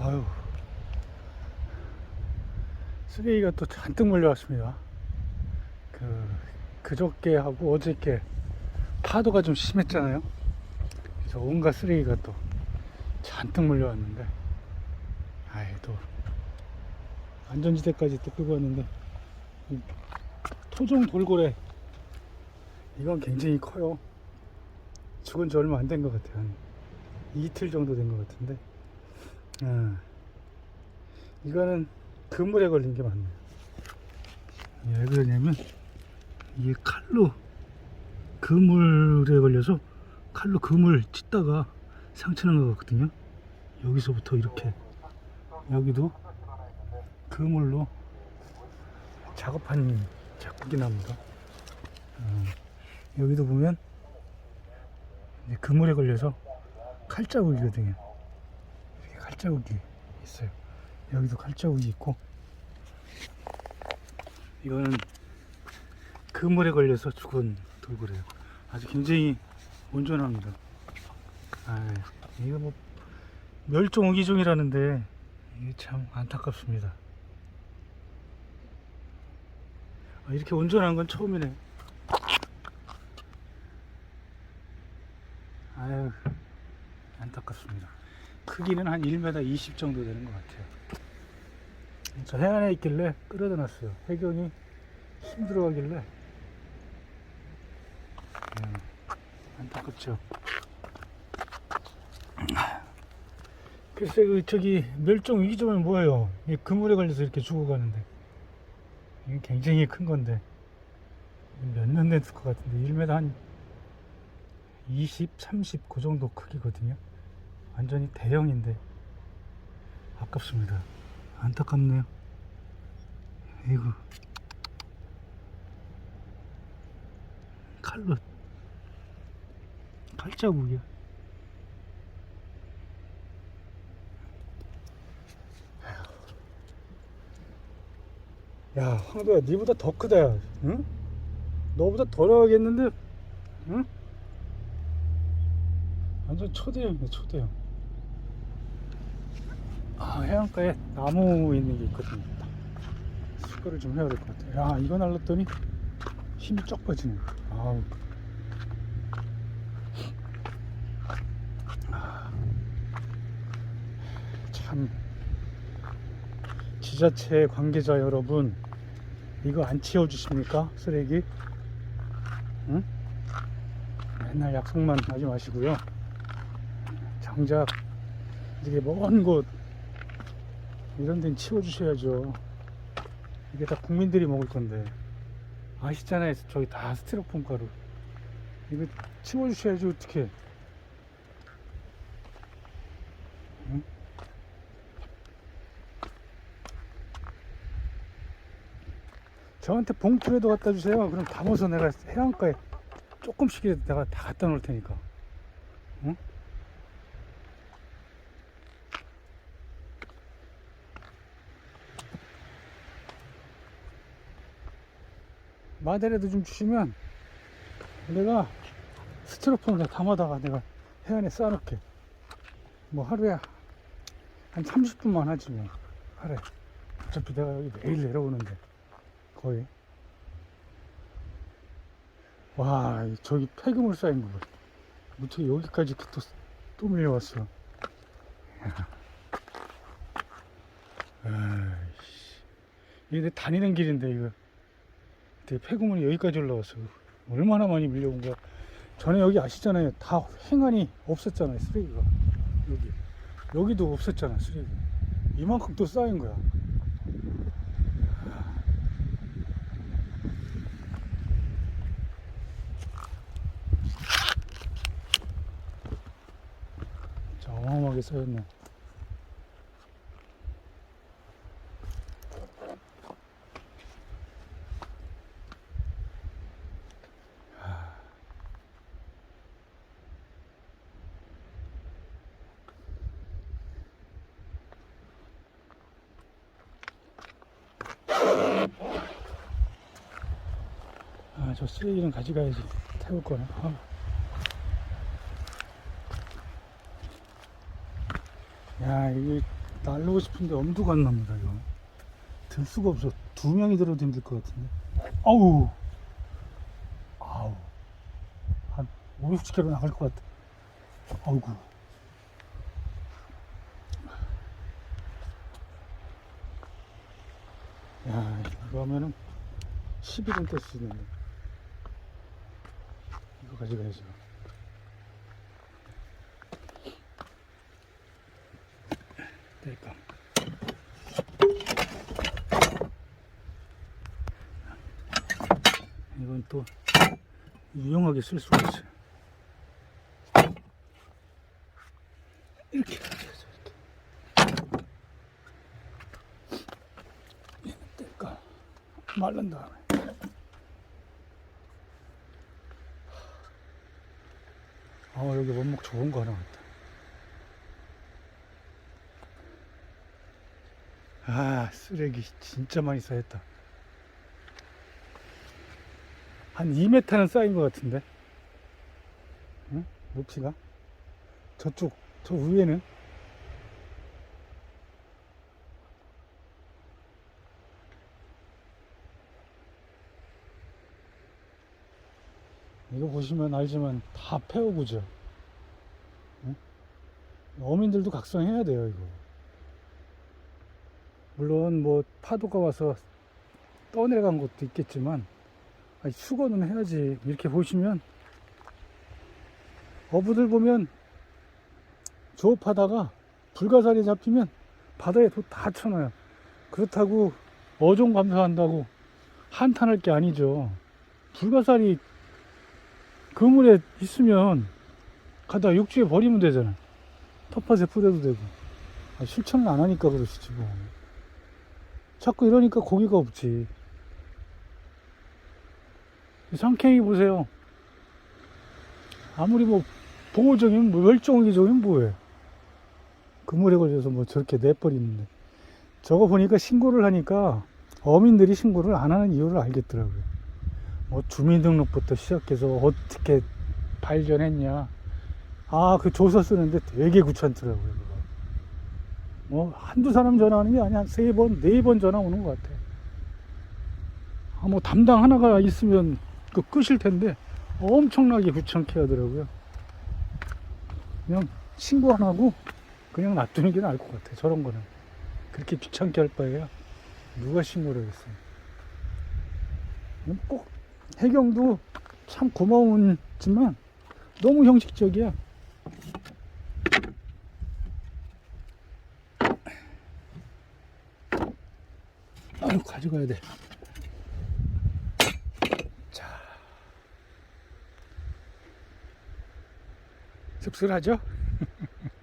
아유. 쓰레기가 또 잔뜩 몰려왔습니다. 그, 그저께 하고 어저께 파도가 좀 심했잖아요. 그래서 온갖 쓰레기가 또 잔뜩 몰려왔는데, 아이, 또, 안전지대까지 또 끌고 왔는데, 이 토종 돌고래, 이건 굉장히 커요. 죽은 지 얼마 안 된 것 같아요. 한 이틀 정도 된 것 같은데, 아, 이거는 그물에 걸린 게 맞네요. 왜 그러냐면 이게 칼로 그물에 걸려서 칼로 그물 찢다가 상처난 것 같거든요. 여기서부터 이렇게 여기도 그물로 작업한 자국이 납니다. 어, 여기도 보면 그물에 걸려서 칼자국이거든요. 칼자국이 있어요. 여기도 칼자국이 있고 이거는 그물에 걸려서 죽은 돌고래요. 아주 굉장히 온전합니다. 아, 이거 뭐 멸종 위기종이라는데 이게 참 안타깝습니다. 아, 이렇게 온전한 건 처음이네. 아유, 안타깝습니다. 크기는 한 1m 20 정도 되는 것 같아요. 저 해안에 있길래 끌어다 놨어요. 해경이 힘들어 하길래. 음, 안타깝죠. 글쎄, 그, 저기, 멸종 위기종은 뭐예요? 이 그물에 걸려서 이렇게 죽어가는데. 이게 굉장히 큰 건데. 몇년 됐을 것 같은데, 1m 한 20, 30, 그 정도 크기거든요. 완전히 대형인데, 아깝습니다. 안타깝네요. 이거 칼로 칼자국이야. 야, 황도야, 니보다 더 크다, 야. 응? 너보다 더 나가겠는데, 응? 완전 초대형이네, 초대형. 아, 해안가에 나무 있는 게 있거든요. 수거를 좀 해야 될 것 같아요. 야, 이거 날랐더니 힘이 쩍 빠지네. 아우. 아, 참. 지자체 관계자 여러분, 이거 안 치워주십니까? 쓰레기? 응? 맨날 약속만 하지 마시고요. 정작 이게 먼 곳, 이런 데는 치워주셔야죠. 이게 다 국민들이 먹을 건데. 아시잖아요. 저기 다 스티로폼 가루. 이거 치워주셔야지, 어떻게. 응? 저한테 봉투라도 갖다 주세요. 그럼 담아서 내가 해안가에 조금씩이라도 내가 다 갖다 놓을 테니까. 응? 마대라도 좀 주시면 내가 스티로폼을 담아다가 내가 해안에 쌓아놓게. 뭐 하루에 한 30분만 하지 뭐. 하루에. 어차피 내가 여기 매일 내려오는데 거의. 와 저기 폐기물 쌓인 거 봐. 어떻게 여기까지 또, 또 밀려왔어. 아이씨. 이게 내 다니는 길인데 이거 폐구문이 여기까지 올라왔어. 얼마나 많이 밀려온 거야. 전에 여기 아시잖아요. 다 행안이 없었잖아요. 쓰레기가. 여기. 여기도 없었잖아. 쓰레기. 이만큼 또 쌓인 거야. 자, 어마어마하게 쌓였네. 아, 저 쓰레기는 가져가야지. 태울 거네. 아. 야, 이게 날르고 싶은데 엄두가 안 납니다 이거. 들 수가 없어. 두 명이 들어도 힘들 것 같은데. 아우! 아우. 한 5, 60km 나갈 것 같아. 아우구. 야 이거 하면은 11원 뗄수 있는데 가져가야죠 뗄까? 이건 또 유용하게 쓸 수가 있어요 이렇게. 말른 다음에 아 여기 원목 좋은 거 하나 왔다. 아 쓰레기 진짜 많이 쌓였다. 한 2m는 쌓인 것 같은데? 응? 높이가? 저쪽 저 위에는 이거 보시면 알지만 다 폐허구죠 응? 어민들도 각성해야 돼요 이거. 물론 뭐 파도가 와서 떠내려간 것도 있겠지만 아니, 수거는 해야지. 이렇게 보시면 어부들 보면 조업하다가 불가사리 잡히면 바다에 도다 쳐놔요. 그렇다고 어종 감사한다고 한탄할 게 아니죠. 불가사리 그물에 있으면 가다 육지에 버리면 되잖아 텃밭에 뿌려도 되고 아, 실천을 안 하니까 그러시지 뭐 자꾸 이러니까 고기가 없지 이 상쾌히 보세요. 아무리 뭐 보호종이면 뭐 멸종위종이면 뭐해. 그물에 걸려서 뭐 저렇게 내버리는데. 저거 보니까 신고를 하니까 어민들이 신고를 안 하는 이유를 알겠더라고요. 뭐 주민등록부터 시작해서 어떻게 발견했냐. 아, 그 조서 쓰는데 되게 귀찮더라고요. 그거. 뭐 한두 사람 전화하는 게 아니야. 세 번, 네 번 전화 오는 것 같아. 아, 뭐 담당 하나가 있으면 그 끄실 텐데 엄청나게 귀찮게 하더라고요. 그냥 신고 안 하고 그냥 놔두는 게 나을 것 같아. 저런 거는 그렇게 귀찮게 할 바에야 누가 신고를 하겠어요. 꼭 해경도 참 고마운지만 너무 형식적이야. 아유 가져가야 돼. 자, 씁쓸하죠?